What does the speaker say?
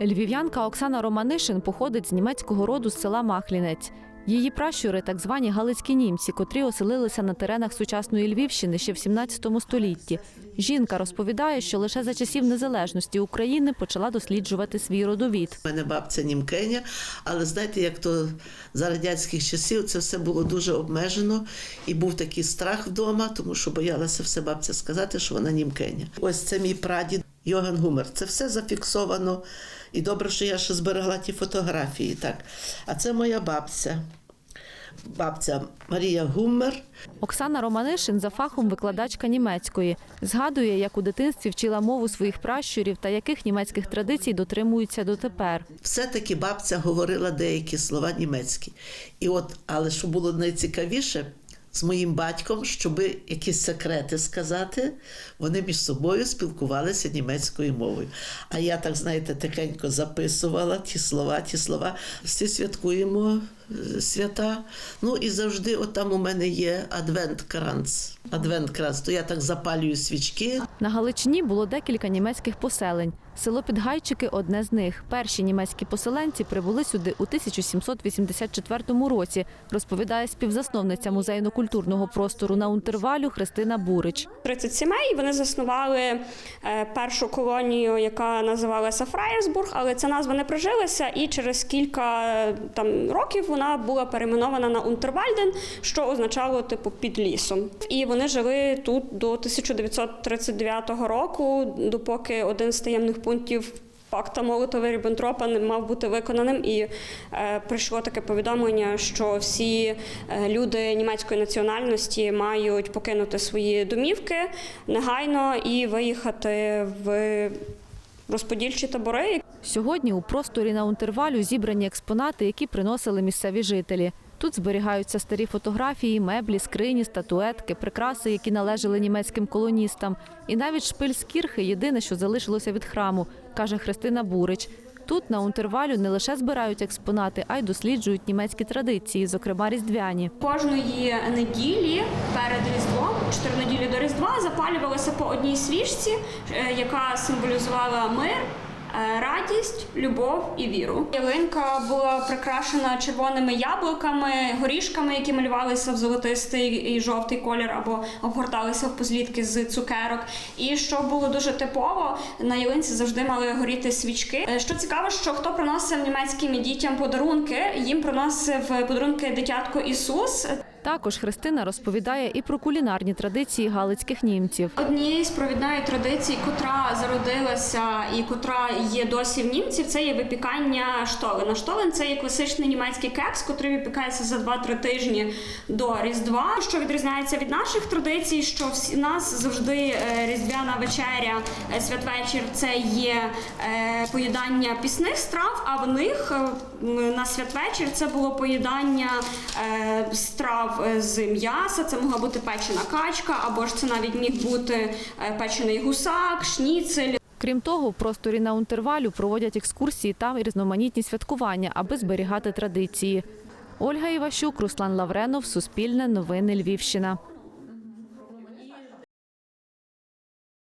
Львів'янка Оксана Романишин походить з німецького роду з села Махлінець. Її пращури так звані галицькі німці, котрі оселилися на теренах сучасної Львівщини ще в 17 столітті. Жінка розповідає, що лише за часів незалежності України почала досліджувати свій родовід. У мене бабця німкеня, але знаєте, як то за радянських часів це все було дуже обмежено і був такий страх вдома, тому що боялася все бабця сказати, що вона німкеня. Ось це мій прадід Йоган Гумер. Це все зафіксовано. І добре, що я ще зберегла ті фотографії. Так. А це моя бабця. Бабця Марія Гумер. Оксана Романишин за фахом викладачка німецької. Згадує, як у дитинстві вчила мову своїх пращурів та яких німецьких традицій дотримуються дотепер. все-таки бабця говорила деякі слова німецькі. І от, але що було найцікавіше, з моїм батьком, щоб якісь секрети сказати, вони між собою спілкувалися німецькою мовою. А я так, знаєте, тихенько записувала ті слова, ті слова. Всі святкуємо свята. Ну і завжди, от там у мене є адвент-кранц. Адвент-кранц, то я так запалюю свічки. На Галичині було декілька німецьких поселень. Село Підгайчики одне з них. Перші німецькі поселенці прибули сюди у 1784 році, розповідає співзасновниця музейно-культурного простору на Унтервалю Христина Бурич. 30 сімей. Вони заснували е, першу колонію, яка називалася Фраєрсбург, але ця назва не прижилася, і через кілька е, там років вона була перейменована на Унтервальден, що означало типу під лісом. І вони жили тут до 1939 року, допоки один з таємних пунктів. Пакта Молотова Ріббентропа не мав бути виконаним, і е, прийшло таке повідомлення, що всі е, люди німецької національності мають покинути свої домівки негайно і виїхати в розподільчі табори. Сьогодні у просторі на Унтервалю зібрані експонати, які приносили місцеві жителі. Тут зберігаються старі фотографії, меблі, скрині, статуетки, прикраси, які належали німецьким колоністам. І навіть шпиль з кірхи – єдине, що залишилося від храму, каже Христина Бурич. Тут на Унтервалю не лише збирають експонати, а й досліджують німецькі традиції, зокрема різдвяні. Кожної неділі перед Різдвом, чотири неділі до Різдва, запалювалася по одній свічці, е, яка символізувала мир. Е, Радість, любов і віру. Ялинка була прикрашена червоними яблуками, горішками, які малювалися в золотистий і жовтий колір або обгорталися в позлітки з цукерок. І що було дуже типово, на ялинці завжди мали горіти свічки. Е, Що цікаво, що хто приносив німецьким дітям подарунки, їм приносив подарунки дитятко Ісус. Також Христина розповідає і про кулінарні традиції галицьких німців. Однією з провідної традицій, котра зародилася і котра є досі в німців, це є випікання штолена. Штолен це є класичний німецький кекс, котрий випікається за 2-3 тижні до Різдва. Що відрізняється від наших традицій, що в нас завжди е, різдвяна вечеря, е, святвечір це є е, поїдання пісних страв, а в них на святвечір це було поїдання страв е, з м'яса. Це могла бути печена качка, або ж це навіть міг бути е, печений гусак, шніцель. Крім того, в просторі на Унтервалю проводять екскурсії та різноманітні святкування, аби зберігати традиції. Ольга Іващук, Руслан Лавренов, Суспільне, Новини Львівщина.